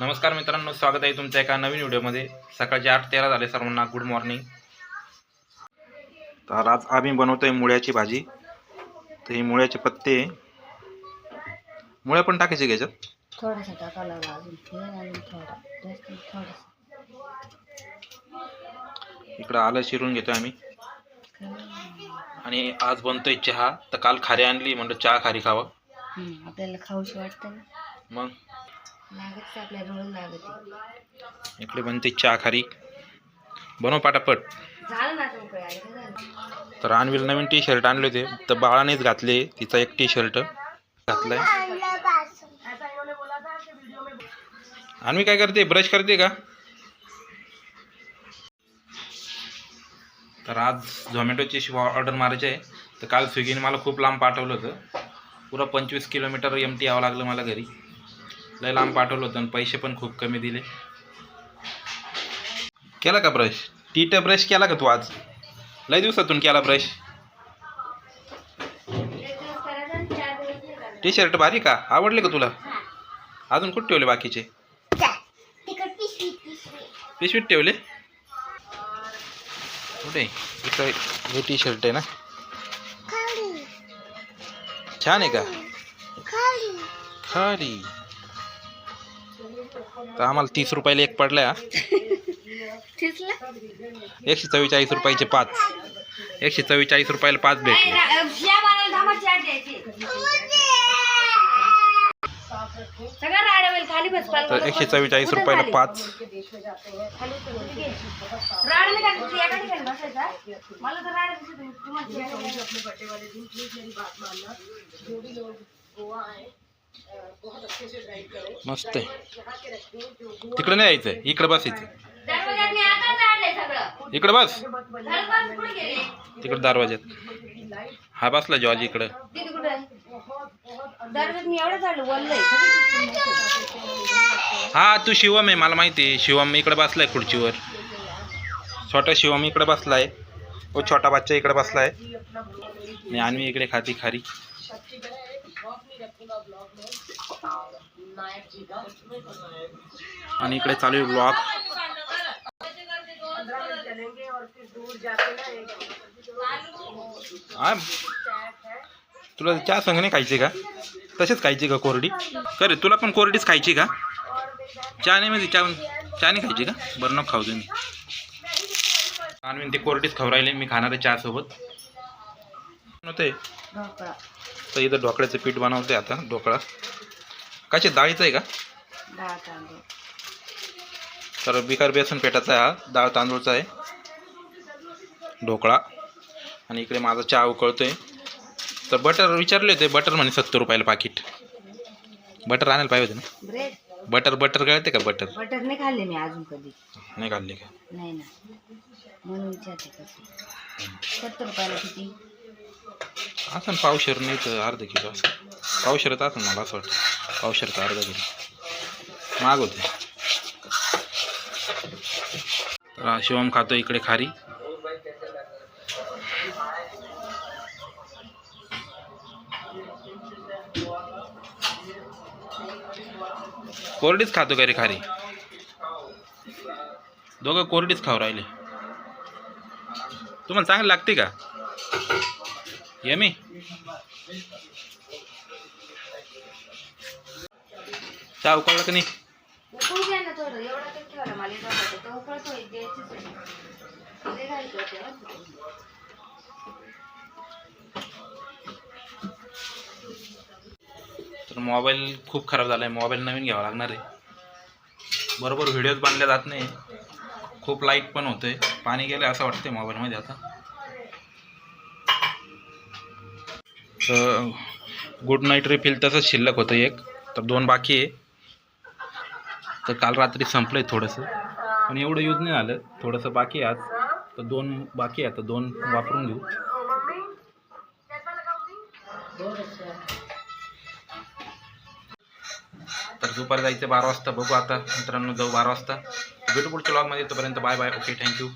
नमस्कार मित्रांनो स्वागत आहे तुमच्या एका नवीन व्हिडिओमध्ये. सकाळचे आठ तेरा झाले सर्वांना गुड मॉर्निंग तर आज आम्ही बनवतोय मुळ्याची भाजी. तर ही मुळ्याचे पत्ते. मुळ्या पण टाकायचे का याच्यात? थोडासा टाकावा लागला अजून. अजून थोडा. जास्त थोडासा. इकडं आलं शिरून घेतोय आम्ही. आणि आज बनतोय चहा. तर काल खारी आणली म्हणलं चहा खारी खावं. हम्म, आपल्याला खाऊशी वाटतं ना. मग? लागत तर आपल्या रोज लागत इकडे बनते चहा खारी. बनव पाटापट. तर आणवील नवीन टी शर्ट आणले होते. तर बाळानेच घातले. तिचा एक टी शर्ट घातलाय. आणवी काय करते? ब्रश करते का? तर आज झोमॅटोची ऑर्डर मारायची आहे. तर काल स्विगीने मला खूप लांब पाठवलं होतं. पुरा पंचवीस किलोमीटर एम टी यावं लागलं मला घरी. लय लांब पाठवलं होतं आणि पैसे पण खूप कमी दिले. केला का ब्रश टीट ब्रश केला का तू आज? लय दिवसातून केला ब्रश टी शर्ट भारी का? आवडले का तुला? अजून कुठे ठेवले बाकीचे? पिशवीत ठेवले? कुठे? इकडे हे टी शर्ट आहे ना? छान आहे का? खाली. तर आम्हाला तीस रुपयाला एक पडलाय हा एकशे चव्वेचाळीस रुपयाचे पाच. एकशे चव्वेचाळीस रुपयाला पाच भेटले. सगळं राडा होईल खाली बस पाल तर एकशे चव्वेचाळीस रुपयाला पाच. मला मस्त आहे. तिकडे नाही यायचं इकडे बसायचं दरवाजात इकडे बस. तिकडे दरवाज्यात. हा बसला जॉर्ज इकडं. हा तू शिवम आहे मला माहिती आहे. शिवम इकडे बसलाय खुर्चीवर. छोटा शिवम इकडे बसलाय. व छोटा बच्चा इकडे बसलाय. आणि इकडे खाती खारी. आणि इकडे चालू आहे ब्लॉग तुला चहा संघ नाही खायची का? तसेच खायची का कोरडी? करे तुला पण कोरडीच खायची का? चहा नाही म्हणजे चहा चहा नाही खायची का? बरं नको खाऊ तुम्ही. आणि ते कोरडीच खाऊ राहिले मी खाणार आहे चहासोबत. होते ढोकळा. तर इथं ढोकळ्याचं पीठ बनवते आता ढोकळा. कशा डाळीचं आहे का? डाळ तांदूळ. तर बिकार बेसन पेठाचा आहे हा डाळ तांदूळचा आहे. ढोकळा. आणि इकडे माझा चहा उकळतोय. तर बटर विचारले होते बटर म्हणे सत्तर रुपयाला पाकिट बटर आणायला पाहिजे होते ना? ब्रेड बटर बटर कळते का बटर? बटर नाही खाल्ले मी अजून कधी. नाही खाल्ले का? नाही ना. म्हणून विचारते कसं सत्तर रुपयाला किती? असं पावशर नाही तर अर्धा किलो असं. पावशरच असं मला असं वाटतं. पावशरचं अर्धा किलो. माग होते. तर शिवम खातो इकडे खारी. कोरडीच खातो का रे खारी? दोघं कोरडीच खाऊ राहिले. तुम्हाला चांगलं लागते का? Yummy. चहा उकळला का नाही उकळू द्या ना थोडं तर मला येत तो द्यायचीच आहे. लय तर मोबाईल खूप खराब झाला आहे मोबाईल नवीन घ्यावा लागणार आहे बरोबर व्हिडिओज बांधल्या जात नाही खूप लाइट पण होतंय पाणी गेलं असं वाटतंय मोबाईलमध्ये आता तर गुड नाईट रिफिल तसंच शिल्लक होतं एक. तर दोन बाकी आहे. तर काल रात्री संपलं आहे थोडंसं. पण एवढं यूज नाही आलं थोडंसं बाकी आहे आज. तर दोन बाकी आहे. आता दोन वापरून घेऊ. तर दुपारी जायचं बारा वाजता. बघू आता मित्रांनो जाऊ बारा वाजता. ब्युटिफुलच्या पुढच्या ब्लॉगमध्ये तोपर्यंत बाय बाय ओके थँक्यू